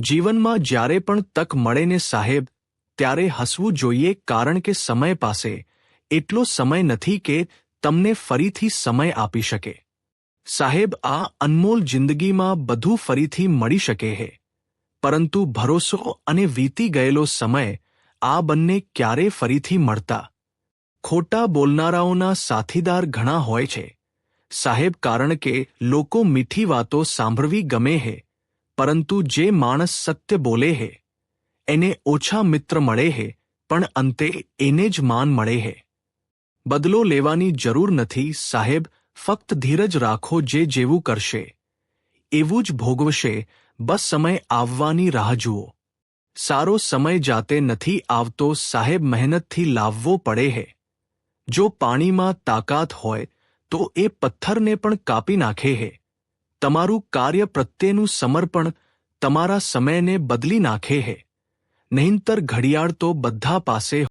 જીવનમાં જ્યારે પણ તક મળે ને સાહેબ, ત્યારે હસવું જોઈએ કારણ કે સમય પાસે એટલો સમય નથી કે તમને ફરીથી સમય આપી શકે. સાહેબ, આ અનમોલ જિંદગીમાં બધું ફરીથી મળી શકે હે. પરંતુ ભરોસો અને વીતી ગયેલો સમય આ બંને ક્યારે ફરીથી મળતા? ખોટા બોલનારાઓના સાથીદાર ઘણા હોય છે. સાહેબ, કારણ કે લોકો મીઠી વાતો સાંભળવી ગમે હે. પરંતુ જે માણસ સત્ય બોલે હે, એને ઓછા મિત્ર મળે હે, પણ અંતે એને જ માન મળે હે. બદલો લેવાની જરૂર નથી, સાહેબ, ફક્ત ધીરજ રાખો જે જેવું કરશે. એવું જ ભોગવશે, બસ સમય આવવાની રાહ જુઓ. સારો સમય જાતે નથી આવતો, સાહેબ, મહેનતથી લાવવો પડે હે. જો પાણીમાં તાકાત હોય, તો એ પથ્થરને પણ કાપી નાખે હે. તમારું કાર્ય પ્રત્યેનું સમર્પણ તમારા સમયને બદલી નાખે હે. નહીંતર ઘડિયાળ તો બધા પાસે